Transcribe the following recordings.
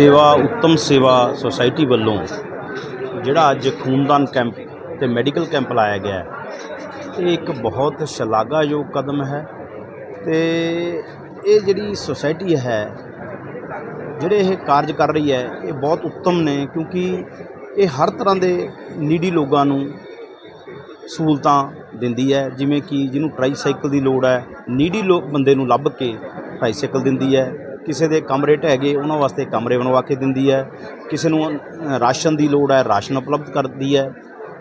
ਸੇਵਾ, ਉੱਤਮ ਸੇਵਾ ਸੁਸਾਇਟੀ ਵੱਲੋਂ ਜਿਹੜਾ ਅੱਜ ਖੂਨਦਾਨ ਕੈਂਪ ਤੇ ਮੈਡੀਕਲ ਕੈਂਪ ਲਾਇਆ ਗਿਆ ਹੈ, ਇਹ ਇੱਕ ਬਹੁਤ ਸ਼ਲਾਘਾਯੋਗ ਕਦਮ ਹੈ ਤੇ ਇਹ ਜਿਹੜੀ ਸੁਸਾਇਟੀ ਹੈ, ਜਿਹੜੇ ਇਹ ਕਾਰਜ ਕਰ ਰਹੀ ਹੈ, ਇਹ ਬਹੁਤ ਉੱਤਮ ਨੇ ਕਿਉਂਕਿ ਇਹ ਹਰ ਤਰ੍ਹਾਂ ਦੇ ਨੀਡੀ ਲੋਕਾਂ ਨੂੰ ਸਹੂਲਤਾਂ ਦਿੰਦੀ ਹੈ, ਜਿਵੇਂ ਕਿ ਜਿਹਨੂੰ ਟ੍ਰਾਈਸਾਈਕਲ ਦੀ ਲੋੜ ਹੈ, ਨੀਡੀ ਲੋਕ ਬੰਦੇ ਨੂੰ ਲੱਭ ਕੇ ਟ੍ਰਾਈਸਾਈਕਲ ਦਿੰਦੀ ਹੈ ਕਿਸੇ ਦੇ ਕਮਰੇ ਢਹਿ ਗਏ, ਉਹਨਾਂ ਵਾਸਤੇ ਕਮਰੇ ਬਣਵਾ ਕੇ ਦਿੰਦੀ ਹੈ। ਕਿਸੇ ਨੂੰ ਰਾਸ਼ਨ ਦੀ ਲੋੜ ਹੈ, ਰਾਸ਼ਨ ਉਪਲਬਧ ਕਰਦੀ ਹੈ।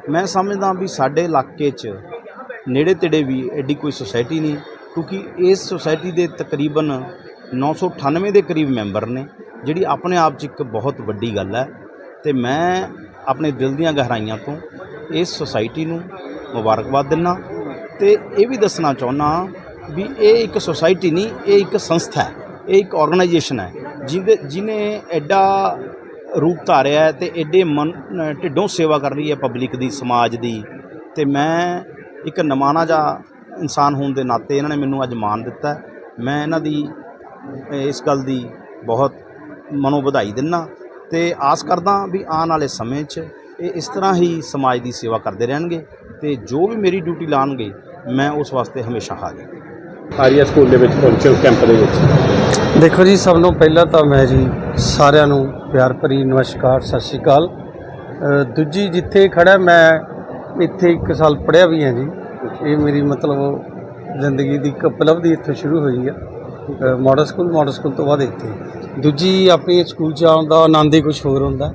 ਮੈਂ ਸਮਝਦਾ ਵੀ ਸਾਡੇ ਇਲਾਕੇ 'ਚ ਨੇੜੇ ਤੇੜੇ ਵੀ ਐਡੀ ਕੋਈ ਸੁਸਾਇਟੀ ਨਹੀਂ, ਕਿਉਂਕਿ ਇਸ ਸੁਸਾਇਟੀ ਦੇ ਤਕਰੀਬਨ 998 ਦੇ ਕਰੀਬ ਮੈਂਬਰ ਨੇ, ਜਿਹੜੀ ਆਪਣੇ ਆਪ 'ਚ ਇੱਕ ਬਹੁਤ ਵੱਡੀ ਗੱਲ ਹੈ। ਤੇ ਮੈਂ ਆਪਣੇ ਦਿਲ ਦੀਆਂ ਗਹਿਰਾਈਆਂ ਤੋਂ ਇਸ ਸੁਸਾਇਟੀ ਨੂੰ ਮੁਬਾਰਕਬਾਦ ਦਿੰਦਾ ਤੇ ਇਹ ਵੀ ਦੱਸਣਾ ਚਾਹੁੰਦਾ ਵੀ ਇਹ ਇੱਕ ਸੁਸਾਇਟੀ ਨਹੀਂ, ਇਹ ਇੱਕ ਸੰਸਥਾ ਹੈ। ਇਹ ਇੱਕ ਆਰਗੇਨਾਈਜੇਸ਼ਨ ਹੈ, ਜਿਹਦੇ, ਜਿਹਨੇ ਐਡਾ ਰੂਪ ਧਾਰਿਆ ਹੈ ਤੇ ਐਡੇ ਮਨ ਢਿੱਡੋਂ ਸੇਵਾ ਕਰ ਰਹੀ ਹੈ ਪਬਲਿਕ ਦੀ, ਸਮਾਜ ਦੀ। ਤੇ ਮੈਂ ਇੱਕ ਨਮਾਨਾ ਜਾ ਇਨਸਾਨ ਹੋਣ ਦੇ ਨਾਤੇ ਇਹਨਾਂ ਨੇ ਮੈਨੂੰ ਅੱਜ ਮਾਣ ਦਿੱਤਾ ਮੈਂ ਇਹਨਾਂ ਦੀ ਇਸ ਗੱਲ ਦੀ ਬਹੁਤ ਮਨੋਂ ਵਧਾਈ ਦਿੰਦਾ ਤੇ ਆਸ ਕਰਦਾ ਵੀ ਆਉਣ ਵਾਲੇ ਸਮੇਂ 'ਚ ਇਹ ਇਸ ਤਰ੍ਹਾਂ ਹੀ ਸਮਾਜ ਦੀ ਸੇਵਾ ਕਰਦੇ ਰਹਿਣਗੇ ਤੇ ਜੋ ਵੀ ਮੇਰੀ ਡਿਊਟੀ ਲਾਣਗੇ, ਮੈਂ ਉਸ ਵਾਸਤੇ ਹਮੇਸ਼ਾ ਹਾਜ਼ਰ ਆਰੀਆ ਸਕੂਲ ਦੇ ਵਿੱਚ ਪਹੁੰਚੇ ਕੈਂਪ ਦੇ ਵਿੱਚ। ਦੇਖੋ ਜੀ ਸਭ ਤੋਂ ਪਹਿਲਾਂ ਤਾਂ ਮੈਂ ਜੀ ਸਾਰਿਆਂ ਨੂੰ ਪਿਆਰ ਭਰੀ ਨਮਸਕਾਰ ਸਤਿ ਸ਼੍ਰੀ ਅਕਾਲ। ਦੂਜੀ ਜਿੱਥੇ ਖੜਾ ਮੈਂ ਇੱਥੇ ਇੱਕ ਸਾਲ ਪੜ੍ਹਿਆ ਵੀ ਹਾਂ ਜੀ। ਇਹ ਮੇਰੀ ਮਤਲਬ ਜ਼ਿੰਦਗੀ ਦੀ ਇੱਕ ਉਪਲਬਧੀ ਇੱਥੇ ਸ਼ੁਰੂ ਹੋਈ ਆ। ਮਾਡਲ ਸਕੂਲ ਮਾਡਲ ਸਕੂਲ ਤੋਂ ਬਾਅਦ ਇੱਥੇ। ਦੂਜੀ ਆਪਣੀ ਸਕੂਲ ਚ ਆਉਣ ਦਾ ਆਨੰਦ ਹੀ ਕੁਝ ਹੋਰ ਹੁੰਦਾ।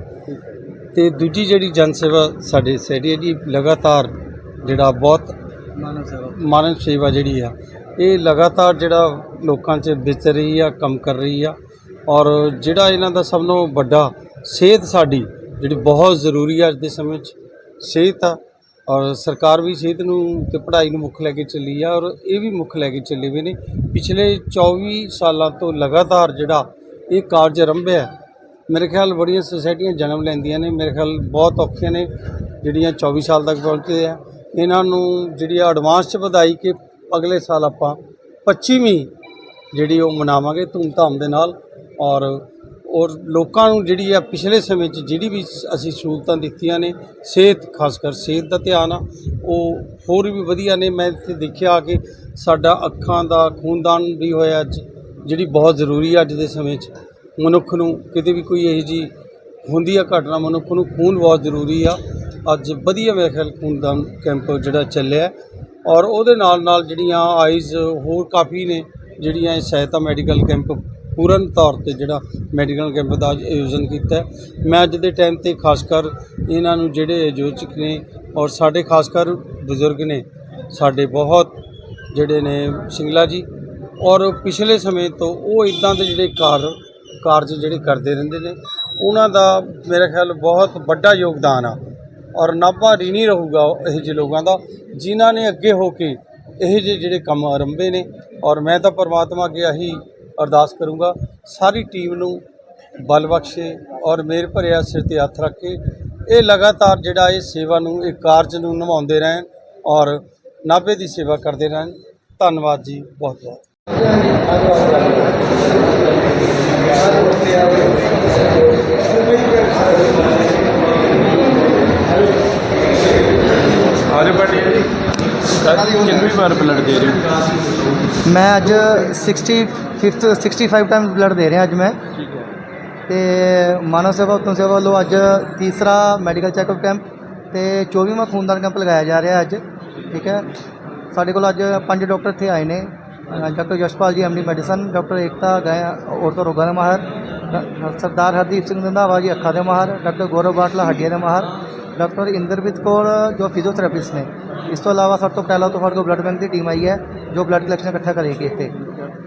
ਤੇ ਦੂਜੀ ਜਿਹੜੀ ਜਨ ਸੇਵਾ ਸਾਡੇ ਸੈਡੀ ਜੀ ਲਗਾਤਾਰ ਜਿਹੜਾ ਬਹੁਤ ਮਾਨਵ ਸੇਵਾ। ਮਾਨਵ ਸੇਵਾ ਜਿਹੜੀ ਆ ਇਹ ਲਗਾਤਾਰ ਜਿਹੜਾ ਲੋਕਾਂ 'ਚ ਵਿਚ ਰਹੀ ਆ ਕੰਮ ਕਰ ਰਹੀ ਆ ਔਰ ਜਿਹੜਾ ਇਹਨਾਂ ਦਾ ਸਭ ਤੋਂ ਵੱਡਾ ਸਿਹਤ ਸਾਡੀ ਜਿਹੜੀ ਬਹੁਤ ਜ਼ਰੂਰੀ ਆ ਅੱਜ ਦੇ ਸਮੇਂ 'ਚ ਸਿਹਤ ਆ ਔਰ ਸਰਕਾਰ ਵੀ ਸਿਹਤ ਨੂੰ ਤੇ ਪੜ੍ਹਾਈ ਨੂੰ ਮੁੱਖ ਲੈ ਕੇ ਚੱਲੀ ਆ ਔਰ ਇਹ ਵੀ ਮੁੱਖ ਲੈ ਕੇ ਚੱਲੇ ਹੋਏ ਨੇ। ਪਿਛਲੇ 24 ਸਾਲਾਂ ਤੋਂ ਲਗਾਤਾਰ ਜਿਹੜਾ ਇਹ ਕਾਰਜ ਆਰੰਭਿਆ ਹੈ, ਮੇਰੇ ਖਿਆਲ ਬੜੀਆਂ ਸੁਸਾਇਟੀਆਂ ਜਨਮ ਲੈਂਦੀਆਂ ਨੇ ਮੇਰੇ ਖਿਆਲ ਬਹੁਤ ਔਖੀਆਂ ਨੇ ਜਿਹੜੀਆਂ 24 ਸਾਲ ਤੱਕ ਪਹੁੰਚਦੇ ਆ। ਇਹਨਾਂ ਨੂੰ ਜਿਹੜੀ ਐਡਵਾਂਸ ਚ ਵਧਾਈ ਕਿ ਅਗਲੇ ਸਾਲ ਆਪਾਂ 25ਵੀਂ ਜਿਹੜੀ ਉਹ ਮਨਾਵਾਂਗੇ ਧੂਮਧਾਮ ਦੇ ਨਾਲ ਔਰ ਔਰ ਲੋਕਾਂ ਨੂੰ ਜਿਹੜੀ ਆ ਪਿਛਲੇ ਸਮੇਂ 'ਚ ਜਿਹੜੀ ਵੀ ਅਸੀਂ ਸਹੂਲਤਾਂ ਦਿੱਤੀਆਂ ਨੇ, ਸਿਹਤ ਖਾਸ ਕਰ ਸਿਹਤ ਦਾ ਧਿਆਨ ਆ, ਉਹ ਹੋਰ ਵੀ ਵਧੀਆ ਨੇ। ਮੈਂ ਇੱਥੇ ਦੇਖਿਆ ਕਿ ਸਾਡਾ ਅੱਖਾਂ ਦਾ, ਖੂਨਦਾਨ ਵੀ ਹੋਇਆ ਅੱਜ, ਜਿਹੜੀ ਬਹੁਤ ਜ਼ਰੂਰੀ ਆ ਅੱਜ ਦੇ ਸਮੇਂ 'ਚ। ਮਨੁੱਖ ਨੂੰ ਕਿਤੇ ਵੀ ਕੋਈ ਇਹੋ ਜੀ ਹੁੰਦੀ ਆ ਘਟਨਾ, ਮਨੁੱਖ ਨੂੰ ਖੂਨ ਬਹੁਤ ਜ਼ਰੂਰੀ ਆ। ਅੱਜ ਵਧੀਆ ਮੇਰੇ ਖਿਆਲ ਖੂਨਦਾਨ ਕੈਂਪ ਜਿਹੜਾ ਚੱਲਿਆ। ਔਰ ਉਹਦੇ ਨਾਲ ਨਾਲ ਜਿਹੜੀਆਂ ਆਈਜ਼ ਹੋਰ ਕਾਫੀ ਨੇ, ਜਿਹੜੀਆਂ ਇਹ ਸਹਾਇਤਾ ਮੈਡੀਕਲ ਕੈਂਪ ਪੂਰਨ ਤੌਰ ਤੇ ਜਿਹੜਾ ਮੈਡੀਕਲ ਕੈਂਪ ਦਾ ਆਯੋਜਨ ਕੀਤਾ ਮੈਂ ਅੱਜ ਦੇ ਟਾਈਮ ਤੇ ਖਾਸ ਕਰ ਇਹਨਾਂ ਨੂੰ ਜਿਹੜੇ ਆਯੋਜਕ ਨੇ ਔਰ ਸਾਡੇ ਖਾਸ ਕਰ ਬਜ਼ੁਰਗ ਨੇ, ਸਾਡੇ ਬਹੁਤ ਜਿਹੜੇ ਨੇ ਸਿੰਗਲਾ ਜੀ, ਔਰ ਪਿਛਲੇ ਸਮੇਂ ਤੋਂ ਉਹ ਇਦਾਂ ਦੇ ਜਿਹੜੇ ਕਾਰ, ਕਾਰਜ ਜਿਹੜੇ ਕਰਦੇ ਰਹਿੰਦੇ ਨੇ, ਉਹਨਾਂ ਦਾ ਮੇਰੇ ਖਿਆਲ ਬਹੁਤ ਵੱਡਾ ਯੋਗਦਾਨ ਆ। ਔਰ ਨਾਭਾ ਰੀਣੀ ਰਹੂਗਾ ਇਹ ਜਿਹੇ ਲੋਕਾਂ ਦਾ, ਜਿਨ੍ਹਾਂ ਨੇ ਅੱਗੇ ਹੋ ਕੇ ਇਹ ਜਿਹੇ ਜਿਹੜੇ ਕੰਮ ਆਰੰਭੇ ਨੇ। ਔਰ ਮੈਂ ਤਾਂ ਪਰਮਾਤਮਾ ਅੱਗੇ ਆਹੀ ਅਰਦਾਸ ਕਰੂੰਗਾ, ਸਾਰੀ ਟੀਮ ਨੂੰ ਬਲ ਬਖਸ਼ੇ ਔਰ ਮੇਰ ਭਰਿਆ ਸਿਰ ਤੇ ਹੱਥ ਰੱਖ। ਕੇ ਇਹ ਲਗਾਤਾਰ ਜਿਹੜਾ ਇਹ ਸੇਵਾ ਨੂੰ, ਇਹ ਕਾਰਜ ਨੂੰ ਨਿਭਾਉਂਦੇ ਰਹਿਣ ਔਰ ਨਾਭੇ ਦੀ ਸੇਵਾ ਕਰਦੇ ਰਹਿਣ। ਧੰਨਵਾਦ ਜੀ, ਬਹੁਤ ਬਹੁਤ। ਆਰੇ ਬੜੀ ਕਿੰਨੀ ਵਾਰ ਬਲੱਡ ਦੇ ਰਹੇ ਹੋ? ਮੈਂ ਅੱਜ 65th 65 ਟਾਈਮ ਬਲੱਡ ਦੇ ਰਿਹਾ ਅੱਜ ਮੈਂ। ਠੀਕ ਹੈ। ਤੇ ਮਾਨਵ ਸੇਵਾ ਉਤਮ ਸੇਵਾ ਵੱਲੋਂ ਅੱਜ ਤੀਸਰਾ ਮੈਡੀਕਲ ਚੈੱਕਅਪ ਕੈਂਪ ਤੇ 24ਵਾਂ ਖੂਨਦਾਨ ਕੈਂਪ ਲਗਾਇਆ ਜਾ ਰਿਹਾ ਅੱਜ। ਠੀਕ ਹੈ। ਸਾਡੇ ਕੋਲ ਅੱਜ ਪੰਜ ਡਾਕਟਰ ਇੱਥੇ ਆਏ ਨੇ। ਡਾਕਟਰ ਯਸ਼ਪਾਲ ਜੀ ਐਮਡੀ ਮੈਡੀਸਨ ਡਾਕਟਰ ਏਕਤਾ ਗਏ ਔਰਤੋ ਰੋਗਾਂ ਦੇ ਮਾਹਰ ਸਰਦਾਰ ਹਰਦੀਪ ਸਿੰਘ ਰੰਧਾਵਾ ਜੀ ਅੱਖਾਂ ਦੇ ਮਾਹਰ ਡਾਕਟਰ ਗੌਰਵ ਬਾਟਲਾ ਹੱਡੀਆਂ ਦੇ ਮਾਹਰ ਡਾਕਟਰ ਇੰਦਰਪ੍ਰੀਤ ਕੌਰ ਜੋ ਫਿਜ਼ੀਓਥੈਰੇਪਿਸਟ ਨੇ। ਇਸ ਤੋਂ ਇਲਾਵਾ ਸਭ ਤੋਂ ਪਹਿਲਾਂ ਤੋਂ ਸਾਡੇ ਕੋਲ ਬਲੱਡ ਬੈਂਕ ਦੀ ਟੀਮ ਆਈ ਹੈ, ਜੋ ਬਲੱਡ ਕਲੈਕਸ਼ਨ ਇਕੱਠਾ ਕਰੇਗੀ ਇੱਥੇ।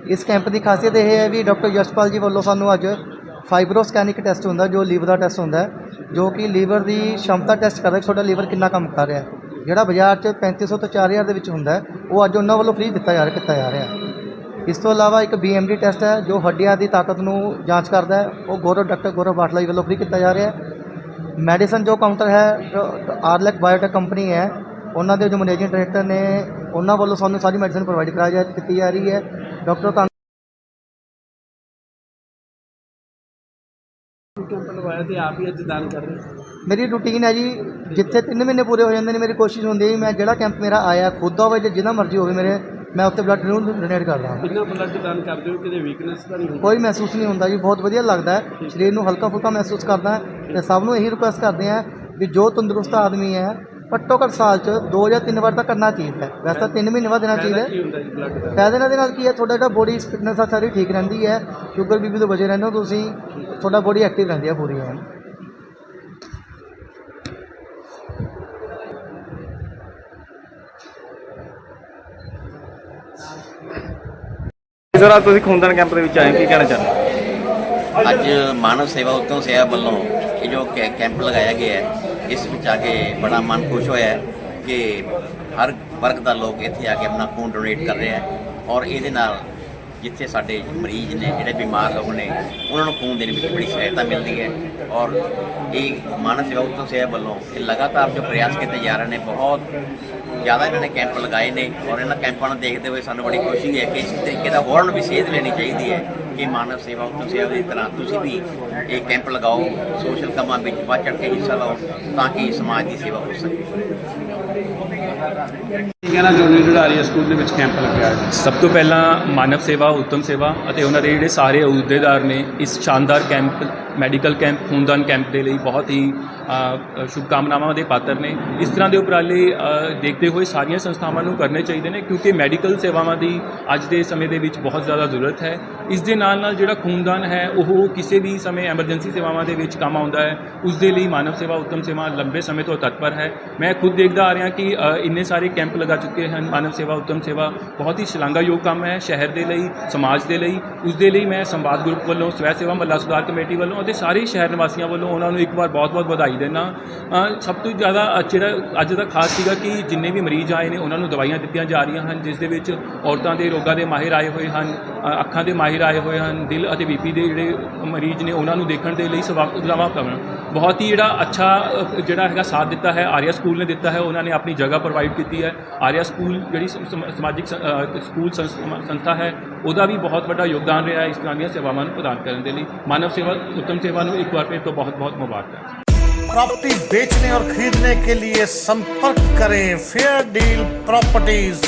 ਇਸ ਕੈਂਪ ਦੀ ਖਾਸੀਅਤ ਇਹ ਹੈ ਵੀ ਡਾਕਟਰ ਯਸ਼ਪਾਲ ਜੀ ਵੱਲੋਂ ਸਾਨੂੰ ਅੱਜ ਫਾਈਬਰੋ ਸਕੈਨਿਕ ਟੈਸਟ ਹੁੰਦਾ, ਜੋ ਲੀਵਰ ਦਾ ਟੈਸਟ ਹੁੰਦਾ ਜੋ ਕਿ ਲੀਵਰ ਦੀ ਸ਼ਮਤਾ ਟੈਸਟ ਕਰਦਾ ਤੁਹਾਡਾ ਲੀਵਰ ਕਿੰਨਾ ਕੰਮ ਕਰ ਰਿਹਾ ਜਿਹੜਾ ਬਾਜ਼ਾਰ 'ਚ 3500 ਤੋਂ 4000 ਦੇ ਵਿੱਚ ਹੁੰਦਾ ਉਹ ਅੱਜ ਉਹਨਾਂ ਵੱਲੋਂ ਫ੍ਰੀ ਦਿੱਤਾ ਜਾ ਰਿਹਾ, ਕੀਤਾ ਜਾ ਰਿਹਾ ਇਸ ਤੋਂ ਇਲਾਵਾ ਇੱਕ ਬੀਐਮਡੀ ਟੈਸਟ ਹੈ, ਜੋ ਹੱਡੀਆਂ ਦੀ ਤਾਕਤ ਨੂੰ ਜਾਂਚ ਕਰਦਾ ਉਹ ਗੌਰਵ ਡਾਕਟਰ ਗੌਰਵ ਬਾਟਲਾ ਜੀ ਵੱਲੋਂ ਫ੍ਰੀ ਕੀਤਾ ਜਾ ਰਿਹਾ ਮੈਡੀਸਨ ਜੋ ਕਾਊਂਟਰ ਹੈ ਆਰਲੈਕ ਬਾਇਓਟੈਕ ਕੰਪਨੀ ਹੈ ਉਹਨਾਂ ਦੇ ਜੋ ਮੈਨੇਜਿੰਗ ਡਾਇਰੈਕਟਰ ਨੇ ਉਹਨਾਂ ਵੱਲੋਂ ਸਾਨੂੰ ਸਾਰੀ ਮੈਡੀਸਨ ਪ੍ਰੋਵਾਈਡ ਕਰਾਈ ਜਾ ਕੀਤੀ ਜਾ ਰਹੀ ਹੈ। ਡਾਕਟਰ ਤੇ ਆਪ ਹੀ ਅੱਜ ਦਾਨ ਕਰ ਰਹੇ ਹੋ। ਮੇਰੀ ਰੂਟੀਨ ਹੈ ਜੀ ਜਿੱਥੇ 3 ਮਹੀਨੇ ਪੂਰੇ ਹੋ ਜਾਂਦੇ ਨੇ ਮੇਰੀ ਕੋਸ਼ਿਸ਼ ਹੁੰਦੀ ਹੈ ਮੈਂ ਜਿਹੜਾ ਕੈਂਪ ਮੇਰਾ ਆਇਆ ਖੁਦ ਦਾ ਹੋਵੇ ਜਾਂ ਜਿਹਦਾ ਮਰਜ਼ੀ ਹੋਵੇ ਮੇਰੇ ਮੈਂ ਉੱਥੇ ਬਲੱਡ ਨੂੰ ਡੋਨੇਟ ਕਰਦਾ ਹਾਂ ਕਿੰਨਾ ਬਲੱਡ ਦਾਨ ਕਰਦੇ ਹੋ? ਕਿਤੇ ਵੀਕਨੈਸ ਤਾਂ ਨਹੀਂ ਹੁੰਦੀ? ਕੋਈ ਮਹਿਸੂਸ ਨਹੀਂ ਹੁੰਦਾ ਜੀ ਬਹੁਤ ਵਧੀਆ ਲੱਗਦਾ ਹੈ। ਸਰੀਰ ਨੂੰ ਹਲਕਾ ਫੁਲਕਾ ਮਹਿਸੂਸ ਕਰਦਾ ਹੈ ਤੇ ਸਭ ਨੂੰ ਇਹੀ ਰਿਕੁਐਸਟ ਕਰਦੇ ਆ ਵੀ ਜੋ ਤੰਦਰੁਸਤ ਆਦਮੀ ਹੈ ਘੱਟੋ ਘੱਟ ਸਾਲ 'ਚ ਦੋ ਜਾਂ ਤਿੰਨ ਵਾਰ ਤਾਂ ਕਰਨਾ ਚਾਹੀਦਾ ਹੈ। ਵੈਸੇ ਤਾਂ ਤਿੰਨ ਮਹੀਨੇ ਬਾਅਦ ਦੇਣਾ ਚਾਹੀਦਾ ਫਾਇਦਾ ਹੈ ਕੀ ਹੁੰਦਾ ਜੀ ਬਲੱਡ ਦਾ? ਫਾਇਦੇ ਨਾਲ ਦੇ ਨਾਲ ਕੀ ਹੈ ਤੁਹਾਡਾ ਜਿਹੜਾ ਬੋਡੀ ਫਿਟਨੈਸ ਆ ਸਾਰੀ ਠੀਕ ਰਹਿੰਦੀ ਹੈ। ਸ਼ੂਗਰ ਬੀਪੀ ਤੋਂ ਬਚੇ ਰਹਿੰਦੇ ਹੋ ਤੁਸੀਂ। ਤੁਹਾਡਾ ਬੋਡੀ ਐਕਟਿਵ ਰਹਿੰਦੀ ਹੈ ਪੂਰੀ ਹੈ ਸਰ ਅੱਜ ਤੁਸੀਂ ਖੂਨਦਾਨ ਕੈਂਪ ਦੇ ਵਿੱਚ ਆਏ ਹੋ, ਕੀ ਕਹਿਣਾ ਚਾਹੁੰਦੇ ਹੋ? ਅੱਜ ਮਾਨਵ ਸੇਵਾ ਉਤਮ ਸੇਵਾ ਵੱਲੋਂ ਇਹ ਜੋ ਕੈ- ਕੈਂਪ ਲਗਾਇਆ ਗਿਆ ਹੈ ਇਸ ਵਿੱਚ ਆ ਕੇ ਬੜਾ ਮਨ ਖੁਸ਼ ਹੋਇਆ ਕਿ ਹਰ ਵਰਗ ਦਾ ਲੋਕ ਇੱਥੇ ਆ ਕੇ ਆਪਣਾ ਖੂਨ ਡੋਨੇਟ ਕਰ ਰਿਹਾ ਹੈ ਔਰ ਇਹਦੇ ਨਾਲ ਜਿੱਥੇ ਸਾਡੇ ਮਰੀਜ਼ ਨੇ, ਜਿਹੜੇ ਬਿਮਾਰ ਲੋਕ ਨੇ, ਉਹਨਾਂ ਨੂੰ ਖੂਨ ਦੇਣ ਵਿੱਚ ਬੜੀ ਸਹਾਇਤਾ ਮਿਲਦੀ ਹੈ ਔਰ ਇਹ ਮਾਨਵ ਸੇਵਾ ਉਤਮ ਸੇਵਾ ਵੱਲੋਂ ਇਹ ਲਗਾਤਾਰ ਜੋ ਪ੍ਰਯਾਸ ਕੀਤੇ ਜਾ ਰਹੇ ਨੇ, ਬਹੁਤ ਜ਼ਿਆਦਾ ਇਹਨਾਂ ਨੇ ਕੈਂਪ ਲਗਾਏ ਨੇ ਔਰ ਇਹਨਾਂ ਕੈਂਪਾਂ ਨੂੰ ਦੇਖਦੇ ਹੋਏ ਸਾਨੂੰ ਬੜੀ ਖੁਸ਼ੀ ਹੈ ਕਿ ਇਸ ਤਰੀਕੇ ਦਾ ਹੋਰ ਵੀ ਸੇਧ ਲੈਣੀ ਚਾਹੀਦੀ ਹੈ। ਕਿ ਮਾਨਵ ਸੇਵਾ ਉਤਮ ਸੇਵਾ ਦੀ ਤਰ੍ਹਾਂ ਤੁਸੀਂ ਵੀ ਇਹ ਕੈਂਪ ਲਗਾਓ, ਸੋਸ਼ਲ ਕੰਮਾਂ ਵਿੱਚ ਵੱਧ ਚੜ੍ਹ ਕੇ ਹਿੱਸਾ ਲਓ ਤਾਂ ਕਿ ਸਮਾਜ ਦੀ ਸੇਵਾ ਹੋ ਸਕੇ। ਕਹਿਣਾ ਚਾਹੁੰਦੇ ਹੋ ਸਕੂਲ ਦੇ ਵਿੱਚ ਕੈਂਪ ਲੱਗਿਆ ਹੈ? ਸਭ ਤੋਂ ਪਹਿਲਾਂ ਮਾਨਵ ਸੇਵਾ, ਉੱਤਮ ਸੇਵਾ ਅਤੇ ਉਹਨਾਂ ਦੇ ਜਿਹੜੇ ਸਾਰੇ ਅਹੁਦੇਦਾਰ ਨੇ ਇਸ ਸ਼ਾਨਦਾਰ ਕੈਂਪ ਮੈਡੀਕਲ ਕੈਂਪ ਖੂਨਦਾਨ ਕੈਂਪ ਦੇ ਲਈ ਬਹੁਤ ਹੀ ਸ਼ੁਭਕਾਮਨਾਵਾਂ ਦੇ ਪਾਤਰ ਨੇ। ਇਸ ਤਰ੍ਹਾਂ ਦੇ ਉਪਰਾਲੇ ਦੇਖਦੇ ਹੋਏ ਸਾਰੀਆਂ ਸੰਸਥਾਵਾਂ ਨੂੰ ਕਰਨੇ ਚਾਹੀਦੇ ਨੇ ਕਿਉਂਕਿ ਮੈਡੀਕਲ ਸੇਵਾਵਾਂ ਦੀ ਅੱਜ ਦੇ ਸਮੇਂ ਦੇ ਵਿੱਚ ਬਹੁਤ ਜ਼ਿਆਦਾ ਜ਼ਰੂਰਤ ਹੈ। ਇਸ ਦੇ ਨਾਲ ਨਾਲ ਜਿਹੜਾ ਖੂਨਦਾਨ ਹੈ, ਉਹ ਕਿਸੇ ਵੀ ਸਮੇਂ ਐਮਰਜੈਂਸੀ ਸੇਵਾਵਾਂ ਦੇ ਵਿੱਚ ਕੰਮ ਆਉਂਦਾ ਹੈ। ਉਸ ਦੇ ਲਈ ਮਾਨਵ ਸੇਵਾ, ਉੱਤਮ ਸੇਵਾ ਲੰਬੇ ਸਮੇਂ ਤੋਂ ਤਤਪਰ ਹੈ। ਮੈਂ ਖੁਦ ਦੇਖਦਾ ਆ ਰਿਹਾ ਕਿ ਇੰਨੇ ਸਾਰੇ ਕੈਂਪ ਲਗਾ ਚੁੱਕੇ ਹਨ। ਮਾਨਵ ਸੇਵਾ ਉੱਤਮ ਸੇਵਾ ਬਹੁਤ ਹੀ ਸ਼ਲਾਘਾਯੋਗ ਕੰਮ ਹੈ ਸ਼ਹਿਰ ਦੇ ਲਈ ਸਮਾਜ ਦੇ ਲਈ। ਉਸ ਦੇ ਲਈ ਮੈਂ ਸੰਵਾਦ ਗਰੁੱਪ ਵੱਲੋਂ ਸਵੈ ਸੇਵਾ ਮਹੱਲਾ ਸੁਧਾਰ ਕਮੇਟੀ ਵੱਲੋਂ ਅਤੇ ਸਾਰੇ ਸ਼ਹਿਰ ਨਿਵਾਸੀਆਂ ਵੱਲੋਂ ਉਹਨਾਂ ਨੂੰ ਇੱਕ ਵਾਰ ਬਹੁਤ-ਬਹੁਤ ਵਧਾਈ ਦੇਣਾ ਸਭ ਤੋਂ ਜ਼ਿਆਦਾ ਅ, ਜਿਹੜਾ ਅੱਜ ਦਾ ਖਾਸ ਸੀਗਾ ਕਿ ਜਿੰਨੇ ਵੀ ਮਰੀਜ਼ ਆਏ ਨੇ ਉਹਨਾਂ ਨੂੰ ਦਵਾਈਆਂ ਦਿੱਤੀਆਂ ਜਾ ਰਹੀਆਂ ਹਨ ਜਿਸ ਦੇ ਵਿੱਚ ਔਰਤਾਂ ਦੇ ਰੋਗਾਂ ਦੇ ਮਾਹਿਰ ਆਏ ਹੋਏ ਹਨ। ਅੱਖਾਂ ਦੇ ਮਾਹਿਰ ਆਏ ਹੋਏ ਹਨ ਦਿਲ ਅਤੇ ਬੀਪੀ ਦੇ ਜਿਹੜੇ ਮਰੀਜ਼ ਨੇ ਉਹਨਾਂ ਨੂੰ ਦੇਖਣ ਦੇ ਲਈ ਸੇਵਾਵਾਂ ਕਰਨ ਬਹੁਤ ਹੀ ਜਿਹੜਾ ਅੱਛਾ ਅ, ਜਿਹੜਾ ਹੈਗਾ ਸਾਥ ਦਿੱਤਾ ਹੈ ਆਰੀਆ ਸਕੂਲ ਨੇ ਦਿੱਤਾ ਹੈ ਉਹਨਾਂ ਨੇ ਆਪਣੀ ਜਗ੍ਹਾ ਪ੍ਰੋਵਾਈਡ ਕੀਤੀ ਹੈ ਆਰੀਆ ਸਕੂਲ ਜਿਹੜੀ ਸਮ- ਸਮ- ਸਮਾਜਿਕ ਸ- ਅ, ਸਕੂਲ ਸੰਸ- ਸੰਸਥਾ ਹੈ ਉਹਦਾ ਵੀ ਬਹੁਤ ਵੱਡਾ ਯੋਗਦਾਨ ਰਿਹਾ ਹੈ ਇਸ ਤਰ੍ਹਾਂ ਦੀਆਂ ਸੇਵਾਵਾਂ ਨੂੰ ਪ੍ਰਦਾਨ ਕਰਨ ਦੇ ਲਈ ਮਾਨਵ ਸੇਵਾ ਉੱਤਮ ਸੇਵਾ ਨੂੰ ਇੱਕ ਵਾਰ ਫਿਰ ਤੋਂ ਬਹੁਤ ਬਹੁਤ ਮੁਬਾਰਕਾਂ प्रॉपर्टी बेचने और खरीदने के लिए संपर्क करें फेयर डील प्रॉपर्टीज